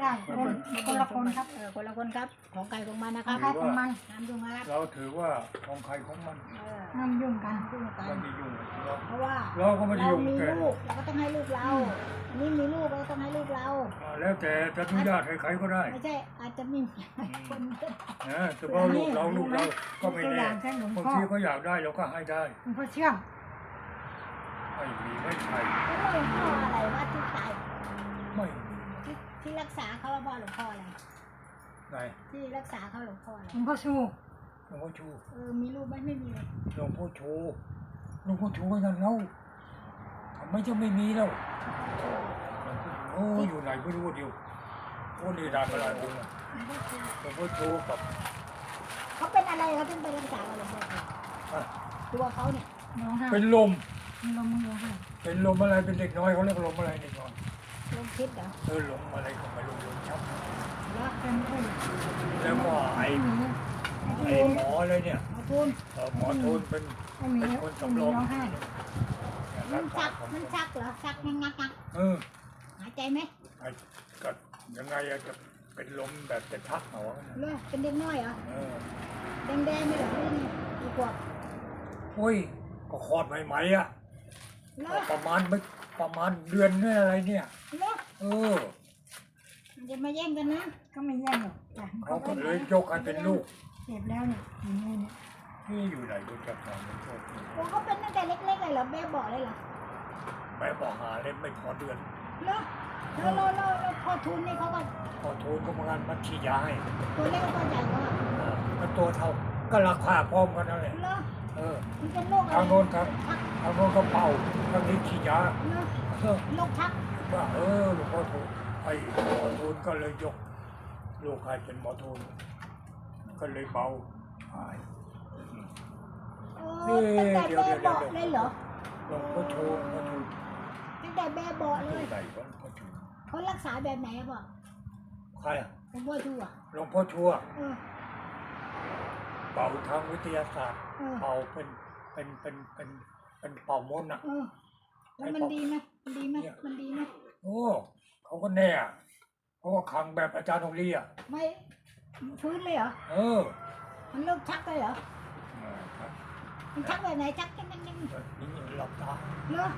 ได้คนคนละคนครับ เออคนละคนครับ ของใครของมันนะคครัล้าบยๆของมันน้ำยุ่งนะครับเราถือว่าของใครของมันเออห้ามยุ่งกัน ยุ่งกัน ไม่ได้ยุ่งกับเราเพราะว่าเราก็ไม่ได้เรายุ่งมีแต่ลูกเราก็ต้องให้ลูกเรา อันนี้มีลูกเราก็ต้องให้ลูกเรา อ่าแล้วแต่จะอนุญาตให้ใครก็ได้ไม่ใช่อาจจะมีคนก็ได้นะแต่ว่าลูกเราลูกเราก็ไม่ตัวอแน่ย่างเช่นหลวงบางพ่อทีเขาอยากได้เราก็ให้ได้หลวงพ่อเชื่อมไม่มีไม่ใช่แล้วหลวงพ่ออะไรว่าที่ตายไม่ ที่ที่รักษาเขาว่าพ่อหลวงพ่ออะไรไหนที่รักษาเขาหลวงพ่ออะไรหลวงพ่อชูหลวงพ่อชูเออมีลูกไหมไม่มีเลยหลวงพ่อชูหลวงพ่อชูไว้นั่นเราทำไมจะไม่มีแล้วโอ้อยู่ไหนไม่รู้เดียวโอ้นี่ได้มาหลายองค์อะหลวงพ่อชูกับเขาเป็นอะไรเขาถึงไปรักษาเขาหลวงพ่ออะตัวเขาเนี่ยร้องไห้เป็นลมมันลมมันร้องไห้เป็นลมอะไรเป็นเด็กน้อยเขาเรียกลมอะไรเด็ก น้อยลงคิดเหรอเออลมอะไรก็ไม่รู้ลมชักแล้วเป็นผู้แล้วก็ไอ้ไม่มีไอ้หมออะไรเนี่ยเอาทุนเออหมอทูนเป็นไม่มีเป็นคนไม่สำรมีองร้องไห้มันชักมันชักเหรอชักงักงักงักเออหายใจไหมไอ้ก็ยังไงอะจะเป็นลมแบบจะชักเหรอเลือเป็นเด็กน้อยเหรอเออแดงแดงๆไม่เหรอหรือไงกี่ขวบโอ้ยก็คลอดใหม่ๆอะเลืก็ประมาณไม่ประมาณเดือนนี่อะไรเนี่ย เลือเออมันจะมาแย่งกันนะก็ไม่แย่งหรอกจ้ะเขาก็เลยยกให้เป็นลูกเจ็บแล้วเนี่ยอยู่นี่เนี่ยที่อยู่ไหนรู้จักกันไม่โชคดีโอ้เขาเป็นตั้งแต่เล็กๆเลยเหรอแม่บอกเลยเหรอแม่บอกหาเล่นไม่พอเดือนเลือแล้วแล้วแล้วแล้วพอทุนนี่เขาก็พอทูนก็มากันมาฉีดยาให้ตัวเล็กตัวใหญ่ก็เออก็ตัวเท่าก็ราคาพร้อมกันนั่นแหละเลือ เออมันเป็นโรคอะไรทางโน้นครับชักทางโน้นก็เป่าทางนี้ฉีดยาเลือเออโรคชักว่าเออหลวงพ่อทูลไอ้หมอทูลก็เลยยกลูกใครเป็นหมอทูลก็เลยเบาหาย เออตั้งแต่แม่บอกเลยเหรอหลวงพ่อทูลหลวงพ่อทูลตั้งแต่แม่บอกเลที่ยไหนวะหลวงพ่อทูลเขารักษาแบบไหนอะบอกใครอะหลวงพ่อชูอะหลวงพ่อชัวเออ เป่าทางวิทยาศาสตร์เออ เป่าเป็นเป็นเป็นเป็นเป็นเป่ามนต์อะ เออ แล้วมันดีไหมมันดีไหมมันดีไหมโอ้เขาก็แน่อะเพราะว่าขังแบบอาจารย์ตรงนี้อะไม่ฟื้นเลยเหรอ เออมันเลิกชักเลยเหรอเออครับมันชักแบบไหนชักยังยังยังนี่หลับตาเลิก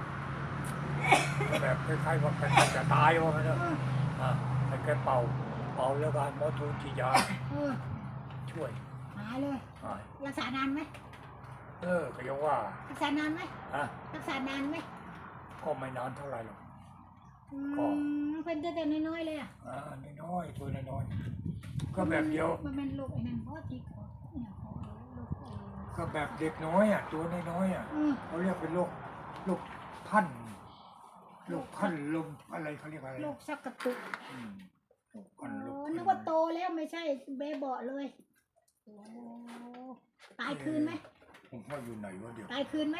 แบบคล้ายๆว่าเป็นจะตายว่างั้นเถอะเอออะแต่แกเป่าเป่าแล้วการหมอทูลที่ยาเออช่วย หายเลย หายรักษานานไหมเออก็ยังว่ารักษานานไหมฮะรักษานานไหมก็ไม่นานเท่าไหร่หรอก อืก็ มเป็นแต่แต่น้อยๆเลยอะอ่าน้อยๆตัวน้อยๆก็แบบเดียว มันเป็นโรคไอ้นั่นเพราะที่คอเนี่ยคอโรคไอ้ก็แบบเด็กน้อยอะตัวน้อยๆอะเออเขาเรียกเป็นโรคโรคพันโรคพันลมอะไรเขาเรียกอะไรโรคชักกระตุกอืมโรคอ๋พันลอมนึกว่าโตแล้วไม่ใช่เบเบาะเลย โอ้ตายคืนไหมผมว่าอยู่ไหนวะเดี๋ยวตายคืนไหม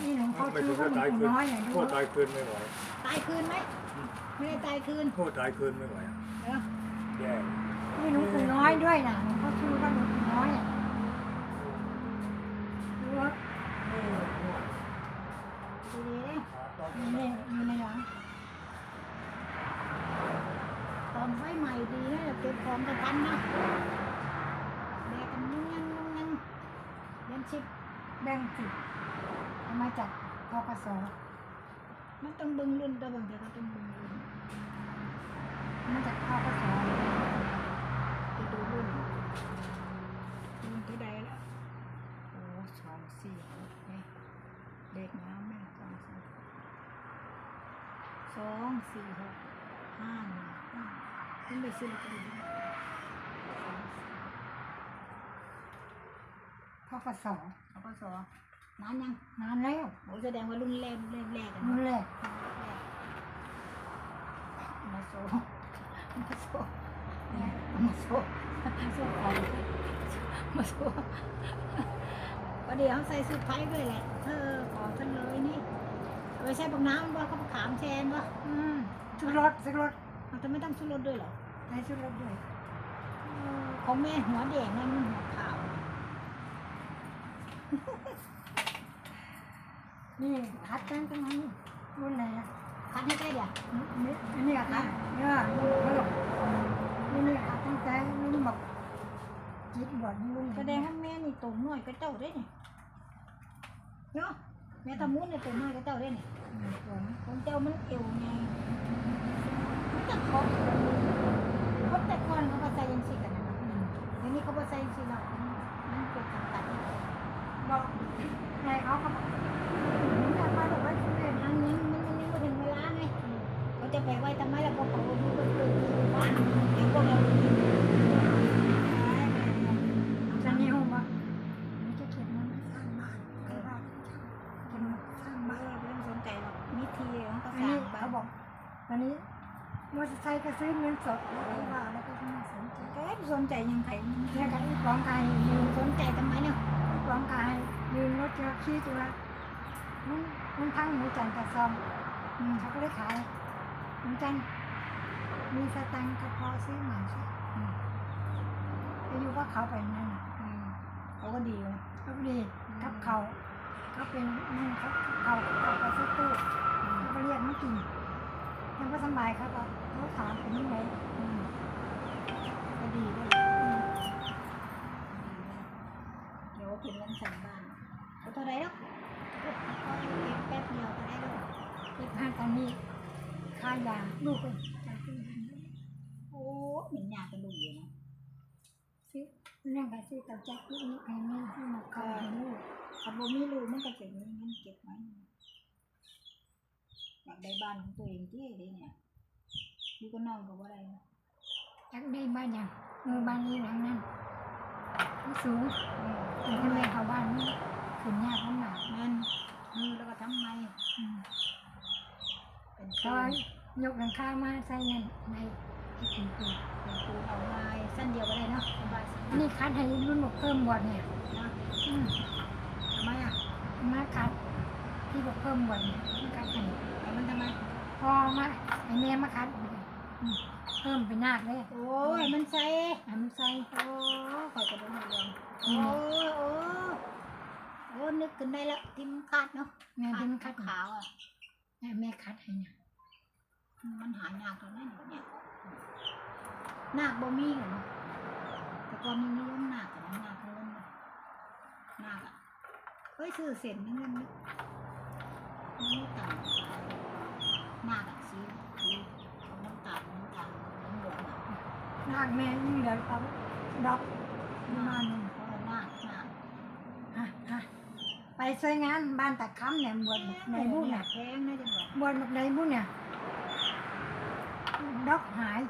นี่หลวงพ่อไม่ชูถึงก็ว่าหลวตายงคืปู่นน้อยเนี่ยดูโทษตายคืนไม่ไหวตายคืนไหมไม่ได้ตายคืนโทษตายคืนไม่ไหวอะเออแย่นี่หลวงปู่น้อยด้วยนะหลวงพ่อชูก็หลวงปู่น้อยอะดูว่า ดีๆนะ อยู่ในอยู่ในหลัง ตอนไฟใหม่ดีนะเก็บของกันทันนะแบกกันนุ่งยังนุ่งยังเรียนชิป แบ่งสิเอามาจากกกสมันต้องดึงรุ่นตัวบางทีก็ต้องดึงรุ่นมาจากกกสจะดูรุ่นรุ่นที่ใดแล้วโอ้สองสี่หกไหมเด็กน้ำแม่สองสี่สองสี่หกห้าหนึ่งห้าขึ้นไปซื้อลอตเตอรี่ กกสเขาก็สอนนานยังนานแล้วโอ้แสดงว่ารุ่นแรกรุ่นแรกๆกันนู่นเนาะแหละมาโซมาโซเนี่ยมาโซมาโซอะไรมาโซก็เดี๋ยวใส่สุดไทยด้วยแหละ เธอขอท่านเลยนี่เอาไปใส่บักน้ำว่าเขาขามแชนวะอืมชุดรถชุดรถมันจะไม่ต้องชุดรถด้วยเหรอ ใช้ชุดรถด้วยเออของแม่หัวแดงนั่นมันหัวขาว นี่คัดแก้นตรงนั้นรุ่นไหนอะคัดให้ใกล้เดี๋ยวนี่นี่อะคัดเนี่ยรุ่นนี้คัดตั้งแต่รุ่นแบบจิตบอดรุ่นแสดงให้แม่นี่ตุ่มหน่อยก็เจ้าได้เนี่ยเนาะแม่ทำมุ้นเนี่ยตุ่มหน่อยก็เจ้าได้เนี่ยของเจ้ามันเอวไงเขาแต่ก่อนเขาก็ใส่ยยังชีกันนะเดี๋ยวนี้เขาก็ใส่ยังสิแล้วมันเกิดการตัด บอกนายเขาก็บอกแต่มาบอกว่าคุณแม่ทางนี้มันยังไม่ถึงเวลาไงเขาจะไปไว้ทำไมล่ะพวกเขาดูกันตื่นบ้านเดี๋ยวพวกเราจะนี่ห้องว่ามันจะเก็บเงินสร้างบ้านก็ว่าเก็นสร้างบ้าบ้านเรื่องสนใจหรอกวิธีของเขาอันสร้านี้งบ้าเขานบอกวันนี้มอเตอร์ไซค์ก็ซื้อเงินสดแล้วก็ว่าแล้วก็ไม่สนใจแกสนใจยังไงเนี่ยกับอีกของกายสนใจทำไมเนี่ย ของกายยืมรถเจอขี้ตัวมันมันพังหมูจันทร์กระซอมอืมเขาก็เลยขายหมูจันทร์มีสตังค์ก็พอซื้อใหม่ใช่อืมไปอยู่ก็เขาไปนั่นน่ะอืมเขาก็ดีนะก็ดีกับเขาเขาเป็นนั่นเขาเขาเขาไปซื้อตู้เขาก็เรียกมากินยังก็สบายเขาก็เขาถามเป็นยังไงอืมก็ดีด้วยเดี๋ยว เป็นวันสั่งบ้านเอาเท่าไรแล้วเก็บแป๊บเดียวก็ได้แล้วอีกห้าตอนนี้ค่ายาลูกเลยโอ้เหมือนยากกระดูกอยู่นะซื้อเรื่องการซื้อต่าแจ็คที่นี่ให้แม่ที่มาเข้าให้ลูกถ้าบ่มีลูกมันก็จะมีเงินเก็บไว้อยากได้บ้านของตัวเองที่ได้เนี่ยดูก็นอนกับว่าอะไรอยากได้บ้านอย่างเออบ้านนี้หลังนั้น สูงอืมแต่ทำไมเขาบ้านนี้ขึ้นยากลำบากนั่นอืมแล้วก็ทำไมอืมเป็นซอยยกหลังคามาใส่นั่นในให้ถึงปีเป็นปูเอาไม้สั้นเดียวก็ได้เนาะสบายสอันนี้คัดให้รุ่นบอกเพิ่มบวชเนี่ยนะอืมทำไมอะมาคัดที่บอกเพิ่มบวชเนี่ยมาคัดให้แต่มันทำไมพอมาไอ้แม่มาคัดอืม เพิ่มเป็นนาคเลยโอ้ยมันใส่อันใส่โอ้คอยกระโดดเรื่องโอ้ยโอ้ยโอ้ยนึกขึ้นได้แล้วที่มันขาดเนาะแม่เป็นคัดขาวๆอะแม่แม่คัดให้เนี่ยมันหายากตรงนั้นอยู่เนี่ยนาคบ่มีเหรอเนาะแต่ก่อนมันนิยมนาคกันนะนาคเงินนะนาคอะเฮ้ยซื้อเสร็จนั่นเงินนี่มันไม่ต่างกันนาคอะสีสีของน้ำตาลน้ำตาลน้ำเหลืองอะ นาคแม่ยิ่งเดือดเขาดอกประมาณนึงเพราะว่านาคนาคฮะฮะไปช่วยงานบ้านตะค้ำเนี่ยบวชในบุญเนี่ยแพงนะจังหวะบวชในบุญเนี่ยดอกหาย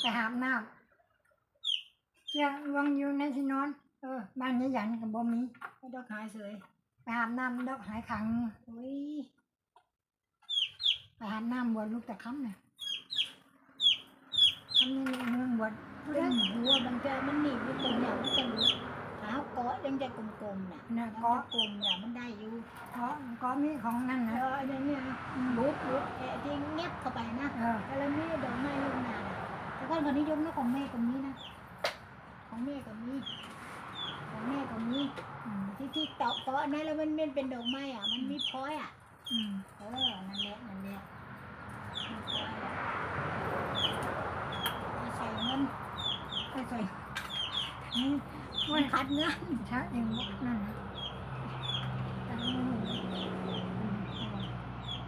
ไปหาบน้ำเชือกลวงอยู่ในที่นอน เออ บ้านยายหยันกับบ่มีก็ดอกหายเสยไปหาบน้ำดอกหายขังโอ้ยไปหาบน้ำบวชลูกตะค้ำเนี่ย คำนี้เมืองบวชผู้เรื่องหัวมันจมันหนีบอยู่ตรงเนี่ยมันจะรู้เท้าก้อยังจะกลมๆน่ะน่ะแล้วก็ก็กลมเนี่ยมันได้อยู่ก็ก็มีของนั่นนะออย่างเนี้ยลุดลุดแอะที่เงียบเข้าไปนะแล้วมีดอกไม้ลงนาน่ะแต่ก่อนคนนิยมนะของแม่ก็มีนะ ของแม่ก็มีของแม่ก็มีอืมที่ที่เตาะเตาะนั้นแล้วมันมันเป็นดอกไม้อะ มันมีพลอยอะเออนั่นแหละนั่นแหละมีพลอยอะเอาใส่เงิน ไปใส่ นี่มันขัดเงินช้าเองบอกนั่นนะแต่ไม่รู้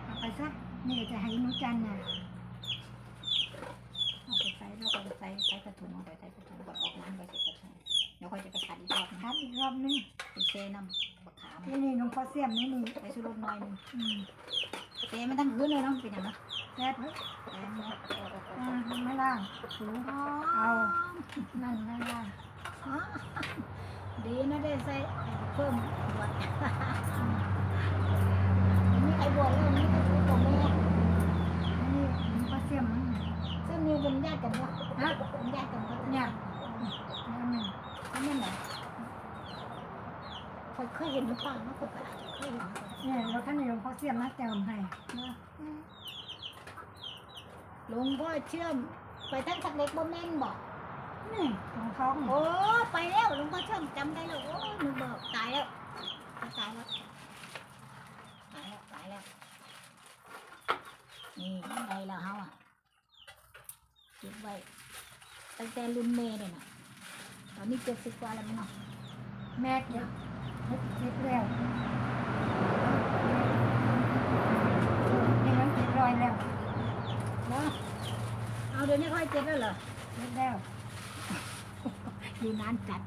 เอาไปซะนี่จะให้หนุจันน่ะเอาไปใส่แล้วก็ไปใส่ใส่กระถุงเอาไปใส่กระถุงก่อนออกน้ำไปใส่กระถุงเดี๋ยวค่อยจะไปขัดอีกรอบนะครับอีกรอบนึงไปเซน้ำมะขามที่นี่หลวงพ่อเสียมนี่นี่ไปชูรสหน่อยหนึงอืมเซมันทั้งพื้นเลยเนาะเป็นอย่างนั้นแซ่บเฮ้ยแต่เนาะอ่าไม่ล่างถูอ๋อเอานั่นไม่ล่างอ๋อ ดีนะได้ใส่เพิ่มบวชมีใครบวชแล้วมีใครบวชของแม่นี่หลวงพ่อเสียมนั่นน่ะซึ่งมีเป็นญาติกันปะฮะเป็นญาติกันปะเนี่ยแล้วหนึ่งเขาไม่เหรอเคยเห็นหรือเปล่านะคนประหลาดเคยเห็นเนี่ยแล้วท่านหลวงพ่อเสียมมาเติมให้หลวงพ่อเชื่อมไปทั้งสักเล็กบ่แม่นบอก นี่ของท้องโอ้ไปแล้วหลวงพ่อเชื่อมจำได้แล้วโอ้ยมึงบอกตายแล้วตายแล้วตายแล้วตายแล้วนี่ได้แล้วเฮาอะเก็บไว้ตั้งแต่รุ่นเมย์เนี่ยนะตอนนี้เจ็ดสิบกว่าแล้วมั้งเนาะแม่เก็บเก็บเก็บแล้วนี่มันเก็บรอยแล้วเนาะเอาเดี๋ยวนี้ค่อยเจ็บแล้วเหรอเก็บแล้ว อยู่นานจัด